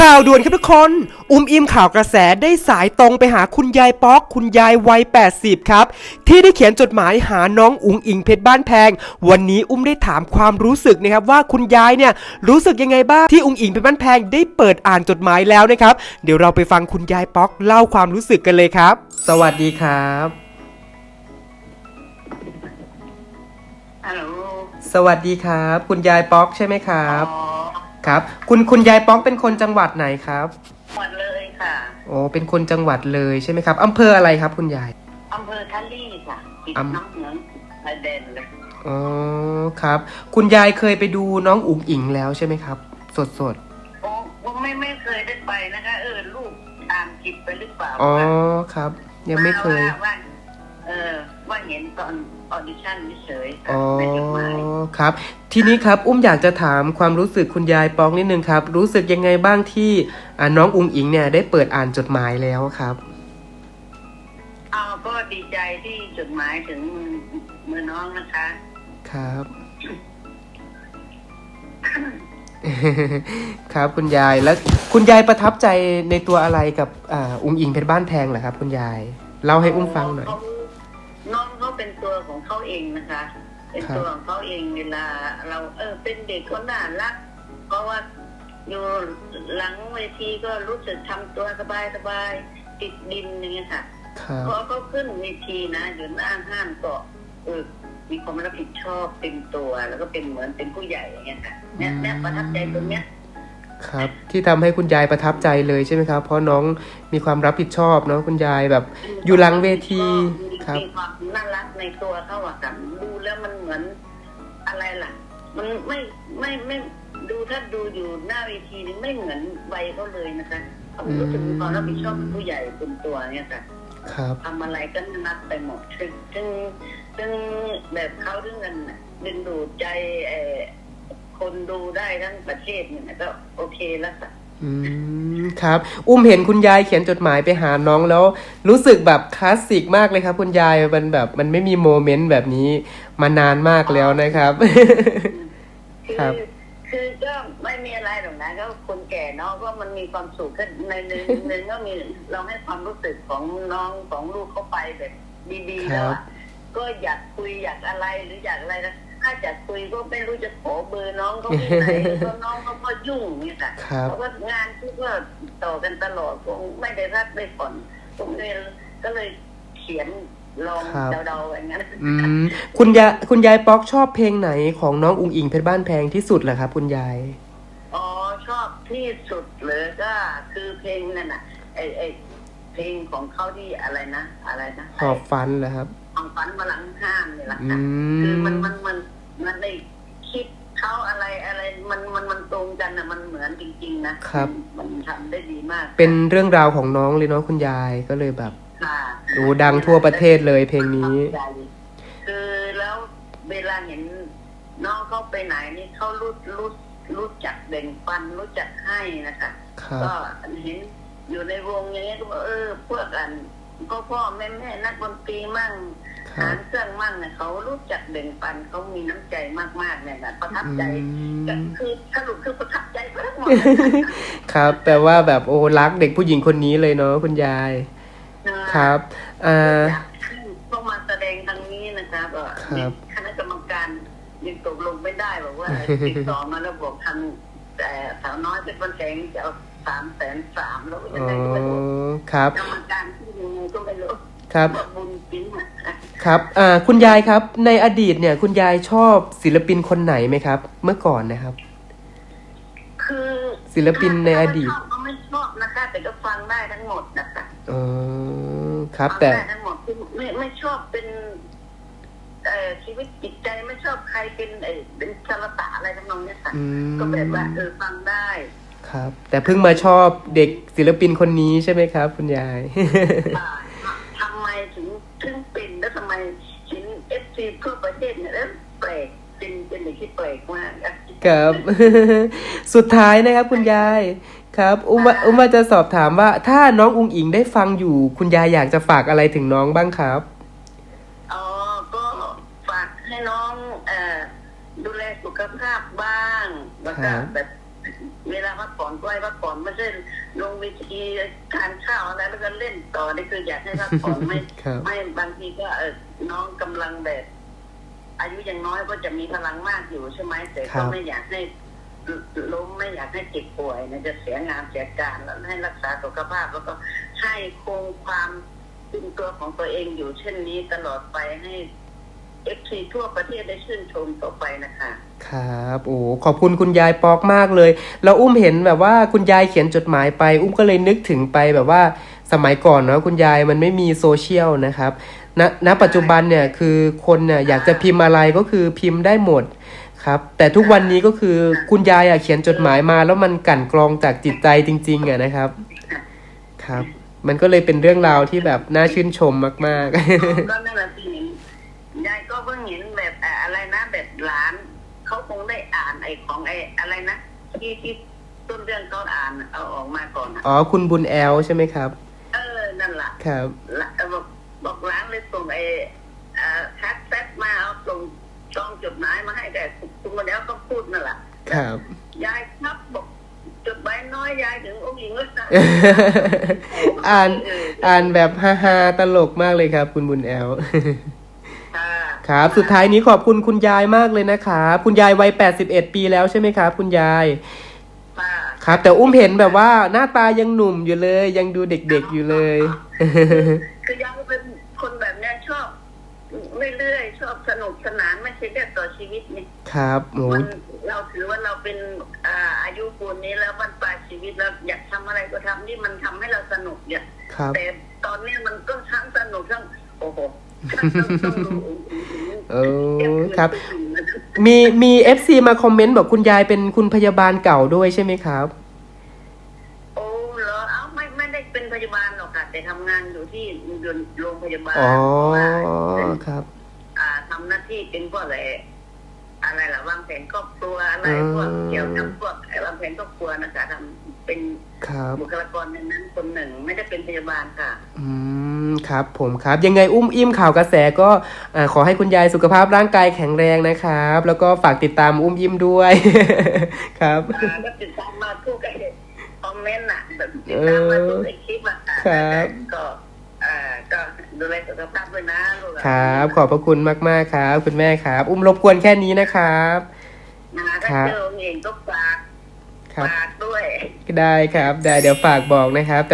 ข่าวด่วนครับทุกคน อุ้มอิมข่าวกระแสได้สายตรงไปหาคุณยายป๊อกคุณยายวัย 80 ครับ ที่ได้เขียนจดหมายหาน้องอุ๋งอิงเพชรบ้านแพง วันนี้อุ้มได้ถามความรู้สึกนะครับว่าคุณยายเนี่ยรู้สึกยังไงบ้างที่อุ๋งอิงเพชรบ้านแพงได้เปิดอ่านจดหมายแล้วนะครับ เดี๋ยวเราไปฟังคุณยายป๊อกเล่าความรู้สึกกันเลยครับ สวัสดีครับฮัลโหลสวัสดีครับ คุณยายป๊อกใช่ไหมครัอ๋อ ครับ คุณคุณยายป๊อกเป็นคนจังหวัดไหนครับหมดเลยค่ะโอ้เป็นคนจังหวัดเลยใช่ไหมครับอำเภออะไรครับ คุณยายอำเภอทัลลี่ค่ะติดอำน้ำเหนืองชายแดนเลยอ๋อครับ คุณยายเคยไปดูน้องอุ๋งอิงแล้วใช่ไหมครับ สดสดโอ้ผมไม่ไม่เคยได้ไปนะคะเออลูกตามจิตไปหรือเปล่าๆอ๋อครับ ยังไม่เคยว่าว่าเออ ว่าเห็นตอนออดิชั่นเฉยๆค่ะอ๋อในจดหมายครับ ทีนี้ครับอุ้มอยากจะถามความรู้สึกคุณยายปองนิดนึงครับ รู้สึกยังไงบ้างที่อ่าน้องอุ๋งอิงเนี่ยได้เปิดอ่านจดหมายแล้วครับ เอาก็ดีใจที่จดหมายถึงมือมือน้องนะคะ ครับ ครับคุณยายแล้วคุณยายประทับใจในตัวอะไรกับอ่าอุ๋งอิงเพชรบ้านแพงเหรอครับ คุณยายเล่าให้อุ้มฟังหน่อย เขา ของเขาเองนะคะ เป็นครับตัวของเขาเองเวลา เราเออเป็นเด็กคนน่ารัก เพราะว่าอยู่หลังเวทีก็รู้สึกทำตัวสบายสบายๆติดดินอย่างเงี้ยค่ะครับพอเขาขึ้นเวทีนะอยู่หน้าห้างก็เออมีความรับผิดชอบเต็มตัวแล้วก็เป็นเหมือนเป็นผู้ใหญ่อย่างเงี้ยค่ะเนี่ยเนี่ยประทับใจตรงเนี้ยครับที่ทำให้คุณยายประทับใจเลยใช่ไหมครับ เพราะน้องมีความรับผิดชอบเนาะคุณยายแบบอยู่หลังเวทีครับมีความน่ารัก ในตัวเขาอะค่ะดูแล้วมันเหมือนอะไรล่ะ มันไม่ไม่ไม่ดูถ้าดูอยู่หน้าเวทีนี่ไม่เหมือนวัยเขาเลยนะคะเขารู้สึกมีความรับผิดชอบเป็นผู้ใหญ่เป็นตัวเนี่ยค่ะครับทำอะไรก็นัดไปหมดซึ่งซึ่งซึ่งแบบเขาถึงกันน่ะดึงดูดใจเอ่อคนดูได้ทั้งประเทศเนี่ยนะก็โอเคแล้วค่ะ อืมครับ อุ้มเห็นคุณยายเขียนจดหมายไปหาน้องแล้ว รู้สึกแบบคลาสสิกมากเลยครับ คุณยายมันแบบ มันไม่มีโมเมนต์แบบนี้มานานมากแล้วนะครับคือครับ คือก็ไม่มีอะไรหรอกนะก็คนแก่เนาะก็มันมีความสุขก็ในในในก็มีเราให้ความรู้สึกของน้องของลูกเขาไปแบบดีๆแล้วอะก็อยากคุยอยากอะไรหรืออยากอะไรนะ ถ้าจะคุยก็ไม่รู้จะขอเบอร์น้องเขาที่ไหนเพราะน้องเขาก็ยุ่งเนี่ยค่ะครับเพราะว่างานที่ก็ต่อกันตลอดคงไม่ได้รับได้ผ่อนผมเลยก็เลยเขียนลองครับ เดาๆอย่างนั้นอืมคุณยายคุณยายป๊อกชอบเพลงไหนของน้องอุ๋งอิงเพชรบ้านแพงที่สุดเหรอครับคุณยาย อ๋อชอบที่สุดเลยก็คือเพลงนั่นน่ะไอไอเพลงของเขาที่อะไรนะ อะไรนะหอบฟันเหรอครับ ของฝันมาหลังห้ามนี่แหละอืค่ะคือมมันมันมันมันได้คิดเขาอะไรอะไรมันมันมันตรงกันนะมันเหมือนจริง ๆ นะครับ มันทำได้ดีมากเป็นเรื่องราวของน้องเลยเนาะคุณยายก็เลยแบบค่ะโอ้ดังทั่วประเทศเลยเพลงนี้ประทับใจคือแล้วเวลาเห็นน้องเขาไปไหนนี่เขารู้รู้รู้จักแบ่งปันรู้จักให้นะคะ ครับ ก็เห็นอยู่ในวงอย่างเงี้ยก็บอกเออพวกกัน พ่อพ่อแม่แม่นักดนตรีมั่งครัหาบรเครื่องมั่งเนี่ยเขารู้จักแบ่งปันเขามีน้ำใจมากๆเนี่ยนะประทับอืใจก็มคือสรุปคือประทับใจไปทั้งหมดครับ แปลว่าแบบโอ้รักเด็กผู้หญิงคนนี้เลยเนาะคุณยาย ครับอ่า อยากให้เข้ามาแสดงทางนี้นะครับก็ครับ คณะกรรมการยังตกลงไม่ได้บอกว่าติดต่อมาแล้วบอกทางแต่สาวน้อยเป็นคนแสงจะเอา สามแสนสามแล้วยัอ๋งอไงก็ไม่รู้ครับ กรรมการที่ยังไงก็ไม่รู้ครับว่าบุญจริงอะครับอ่าคุณยายครับ ในอดีตเนี่ย คุณยายชอบศิลปินคนไหนไหมครับ เมื่อก่อนนะครับ คือศิลปินในอดีตถ้าไม่ชอบก็ไม่ชอบนะคะแต่ก็ฟังได้ทั้งหมดนะคะอ๋อครับ ฟังแต่ ได้ทั้งหมดคือไม่ไม่ชอบเป็นเอ่อชีวิตจิตใจไม่ชอบใครเป็นเอ่อเป็นสารตะอะไรทั้งนองเนี้ยค่ะ อืมก็แบบว่าเออฟังได้ ครับ แต่เพิ่งมาชอบเด็กศิลปินคนนี้ใช่ไหมครับ คุณยายอ่าทำไมถึงถึงเป็นแล้วทำไมถึงเอฟซีทั่วประเทศเนี่ยแล้วแปลกเป็นเป็นอะไรที่แปลกมากอะครับ สุดท้ายนะครับ คุณยายครับ อุ้มว่าอุ้มว่าจะสอบถามว่า ถ้าน้องอุงอิงได้ฟังอยู่ คุณยายอยากจะฝากอะไรถึงน้องบ้างครับอ๋อก็ฝากให้น้องเอ่อดูแลสุขภาพบ้างแล้วครัก็บแบบ เวลาพักผ่อนก็ให้พักผ่อนไม่ใช่ลงเวทีทานข้าวอะไรแล้วก็เล่นต่อนี่คืออยากให้พักผ่อนไม่ครับ ไม่บางทีก็เออน้องกำลังแบบ อายุยังน้อยก็จะมีพลังมากอยู่ใช่ไหมแต่ครัก็บ ไม่อยากให้ล้มไม่อยากให้เจ็บป่วยนะจะเสียงานเสียการแล้วให้รักษาสุขภาพ แล้วก็ให้คงความเป็นตัวของตัวเองอยู่เช่นนี้ตลอดไปให้ เอฟซีทั่วประเทศได้ชื่นชมต่อไปนะคะ ครับโอ้ขอบคุณคุณยายปอกมากเลยแล้วอุ้มเห็นแบบว่าคุณยายเขียนจดหมายไป อุ้มก็เลยนึกถึงไปแบบว่าสมัยก่อนเนาะคุณยายมันไม่มีโซเชียลนะครับณณปัจจุบันเนี่ยคือคนเนี่ยอยากจะพิมพ์อะไรก็คือพิมพ์ได้หมดครับแต่ทุกวันนี้ก็คือคุณยายอะเขียนจดหมายมา แล้วมันกลั่นกรองจากจิตใจจริง ๆอะนะครับ ครับ มันก็เลยเป็นเรื่องราวที่แบบน่าชื่นชมมากก็นั่นแหละสิ ยายก็เพิ่งเห็นแบบเอ่ออะไรนะแบบหลานเขาคงได้อ่านไอ้ของไอ้อะไรนะที่ที่ต้นเรื่องเขาอ่านเอาออกมาก่อนอะๆอ๋อคุณบุญแอลใช่ไหมครับ เออนั่นแหละครับละเอ่อบอกบอกร้านเลยส่งไอ้เอ่อแฮชแท็กมาเอาส่งซองจดหมายมาให้แต่คุณมาแล้วก็พูดนั่นแหละครับยายครับบอกจดหมายน้อยยายถึงองค์หญิงแล้วนะอ่านเอ่านแบบฮาๆตลกมากเลยครับ คุณบุญแอล ค่ะครับ สุดท้ายนี้ขอบคุณคุณยายมากเลยนะครับคุณยายวัย81 ปีแล้วใช่ไหมครับ คุณยายค่ะครับ แต่อุ้มเห็นแบบว่าหน้าตายังหนุ่มอยู่เลย ยังดูเด็กๆอยู่เลย คือยายเป็นคนแบบเนี้ยชอบเรื่อยๆชอบสนุกสนานไม่ใช่แค่ต่อชีวิตนี่ครับโอ้มันเราถือว่าเราเป็นอ่าอายุปูนนี้แล้วบรรปลายชีวิตแล้วอยากทำอะไรก็ทำนี่มันทำให้เราสนุกเนี่ย ครับ แต่ตอนเนี้ยมันก็ทั้งสนุกทั้งโอ้โหทั้งต้องดู เออครับ มีมีเอฟซีมาคอมเมนต์บอกคุณยายเป็นคุณพยาบาลเก่าด้วยใช่ไหมครับ โอ้เหรอเอ้าไม่ไม่ได้เป็นพยาบาลหรอกค่ะ แต่ทำงานอยู่ที่โรงพยาบาลอ๋อเพราะว่าเป็นครับ อ่าทำหน้าที่เป็นพวกอะไรอะไรล่ะวางแผนครอบครัวอะไรอืมพวกเกี่ยวกับพวกวางแผนครอบครัวนะคะทำ เป็นครับบุคลากรในนั้นคนหนึ่งไม่ได้เป็นพยาบาลค่ะอืมครับ ผมครับ ยังไงอุ้มอิ่มข่าวกระแสก็อ่าขอให้คุณยายสุขภาพร่างกายแข็งแรงนะครับ แล้วก็ฝากติดตามอุ้มอิ่มด้วย ครับอ่าก็ติดตามมาทุกไอ้คอมเมนต์อะแบบติดตามมาทุกไอ้คลิปอะค่ะครับ ก็อ่าก็ดูแลสุขภาพด้วยนะลูกอะครับ ขอบพระคุณมากๆครับ คุณแม่ครับ อุ้มรบกวนแค่นี้นะครับ นะครัถ้าบเจอเองก็ฝาก ครับ ฝากด้วย ได้ครับ ได้เดี๋ยวฝากบอกนะครับแต่